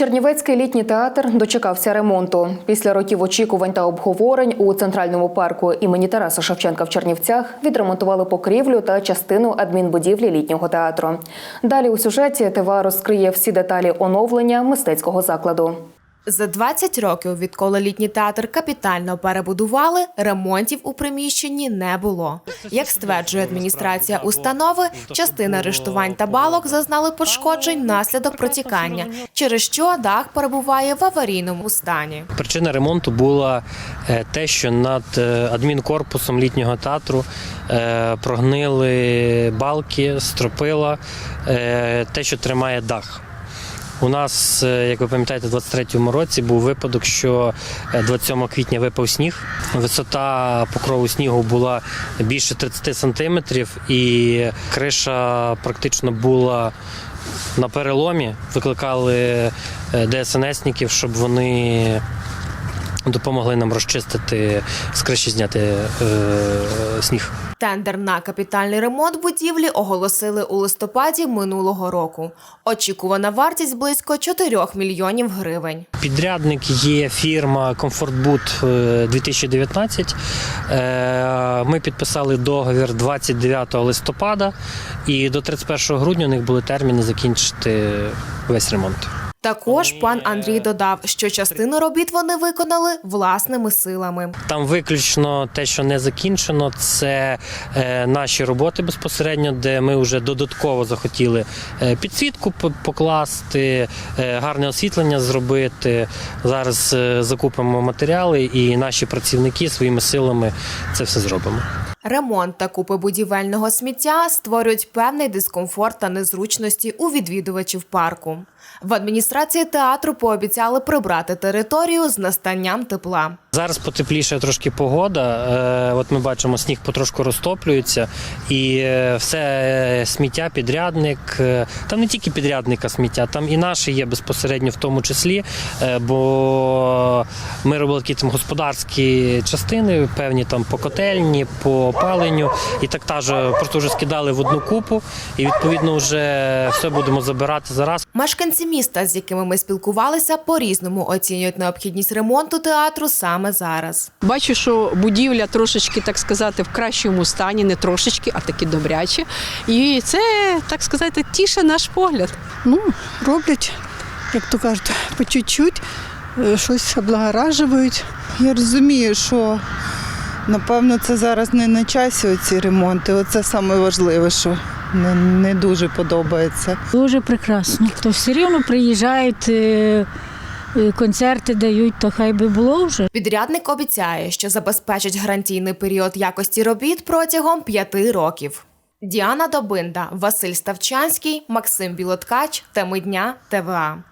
Чернівецький літній театр дочекався ремонту. Після років очікувань та обговорень у центральному парку імені Тараса Шевченка в Чернівцях відремонтували покрівлю та частину адмінбудівлі літнього театру. Далі у сюжеті ТВА розкриє всі деталі оновлення мистецького закладу. За 20 років, відколи літній театр капітально перебудували, ремонтів у приміщенні не було. Як стверджує адміністрація установи, частина арештувань та балок зазнали пошкоджень внаслідок протікання, через що дах перебуває в аварійному стані. Причина ремонту була е, те, що над е, адмінкорпусом літнього театру е, прогнили балки, стропила, те, що тримає дах. У нас, е, як ви пам'ятаєте, у 23-му році був випадок, що е, 27 квітня випав сніг. Висота покрову снігу була більше 30 сантиметрів, і криша практично була на переломі. Викликали е, ДСНСників, щоб вони допомогли нам розчистити з криші зняти е, сніг. Тендер на капітальний ремонт будівлі оголосили у листопаді минулого року. Очікувана вартість близько 4 мільйонів гривень. Підрядник є фірма Комфортбут е, 2019. Е, Ми підписали договір 29 листопада, і до 31 грудня у них були терміни закінчити весь ремонт. Також пан Андрій додав, що частину робіт вони виконали власними силами. Там виключно те, що не закінчено, це е, наші роботи безпосередньо, де ми вже додатково захотіли е, підсвітку покласти, е, гарне освітлення зробити. Зараз закупимо матеріали, і наші працівники своїми силами це все зробимо. Ремонт та купи будівельного сміття створюють певний дискомфорт та незручності у відвідувачів парку. В адміністрації театру пообіцяли прибрати територію з настанням тепла. Зараз потепліше трошки погода. Е, От ми бачимо, сніг потрошку розтоплюється, і е, все е, сміття, підрядник. Там не тільки підрядника сміття, там і наші є безпосередньо в тому числі. Бо ми робили такі там господарські частини, певні там по котельні, по опаленню. І так теж просто вже скидали в одну купу, і відповідно вже все будемо забирати зараз. Мешканці міста, з якими ми спілкувалися, по-різному оцінюють необхідність ремонту театру саме зараз. Бачу, що будівля трошечки, так сказати, в кращому стані, не трошечки, а таки добряче. І це, так сказати, тіше наш погляд. Ну, роблять, як то кажуть, по чуть-чуть, е, щось облагоражують. Я розумію, що напевно це зараз не на часі оці ремонти. Оце саме важливе, що не, не дуже подобається. Дуже прекрасно. То все рівно приїжджають, е, е, концерти дають, то хай би було вже. Підрядник обіцяє, що забезпечить гарантійний період якості робіт протягом п'яти років. Діана Добинда, Василь Ставчанський, Максим Білоткач, Теми дня, ТВА.